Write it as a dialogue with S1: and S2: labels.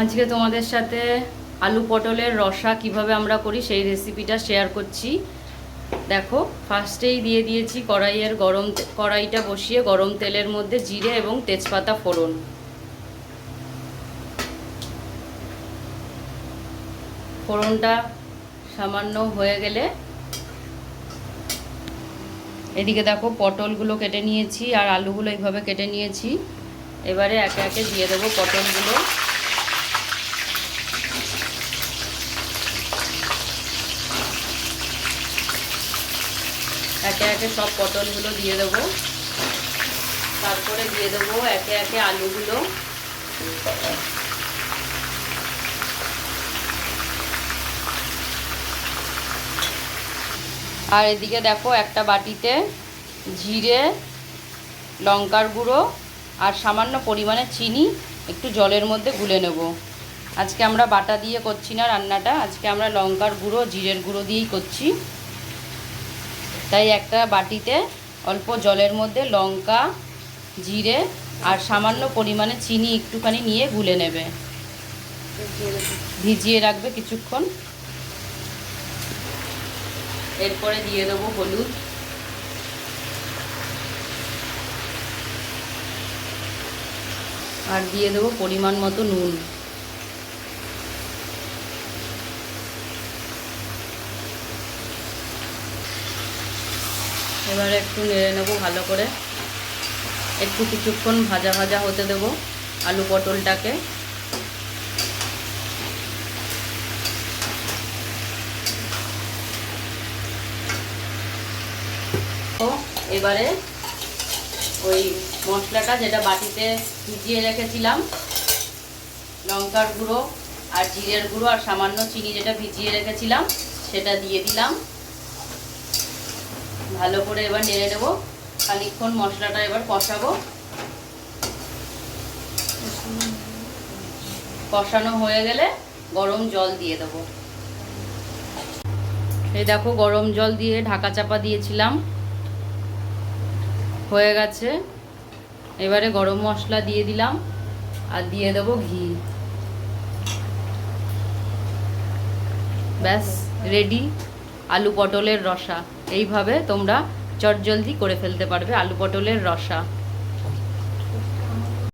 S1: আজকে তোমাদের সাথে আলু পটলের রসা কীভাবে আমরা করি সেই রেসিপিটা শেয়ার করছি। দেখো ফার্স্টেই দিয়ে দিয়েছি কড়াইয়ের গরম কড়াইটা বসিয়ে গরম তেলের মধ্যে জিরে এবং তেজপাতা ফোড়ন। ফোড়নটা সামান্য হয়ে গেলে এদিকে দেখো, পটলগুলো কেটে নিয়েছি আর আলুগুলো এইভাবে কেটে নিয়েছি। এবারে একে একে দিয়ে দেবো পটলগুলো। একে একে সব পটলগুলো দিয়ে দেবো। তারপরে দিয়ে দেবো একে একে আলুগুলো। আর এদিকে দেখো একটা বাটিতে জিরে, লঙ্কার গুঁড়ো আর সামান্য পরিমাণে চিনি একটু জলের মধ্যে গুলে নেব। আজকে আমরা বাটা দিয়ে করছি না রান্নাটা, আজকে আমরা লঙ্কার গুঁড়ো, জিরের গুঁড়ো দিয়েই করছি। তাই একটা বাটিতে অল্প জলের মধ্যে লঙ্কা, জিরে আর সামান্য পরিমাণে চিনি একটুখানি নিয়ে গুলে নেবে। ভিজিয়ে রাখবে কিছুক্ষণ। এরপরে দিয়ে দেবো হলুদ। আর দিয়ে দেবো পরিমাণ মতো নুন। এবারে একটু নেড়ে নেব ভালো করে। একটু কিছুক্ষণ ভাজা ভাজা হতে দেবো আলু পটলটাকে। এবারে ওই মশলাটা যেটা বাটিতে ভিজিয়ে রেখেছিলাম, লঙ্কার গুঁড়ো আর জিরের গুঁড়ো আর সামান্য চিনি যেটা ভিজিয়ে রেখেছিলাম, সেটা দিয়ে দিলাম। ভালো করে এবার নেড়ে নেব। খানিকক্ষণ মশলাটা এবার কষাবো। কষানো হয়ে গেলে গরম জল দিয়ে দেবো। এই দেখো, গরম জল দিয়ে ঢাকা চাপা দিয়েছিলাম। হয়ে গেছে। এবারে গরম মশলা দিয়ে দিলাম আর দিয়ে দেবো ঘি। ব্যাস রেডি আলু পটলের রসা। এইভাবে তোমরা চটজলদি করে ফেলতে পারবে আলু পটলের রসা।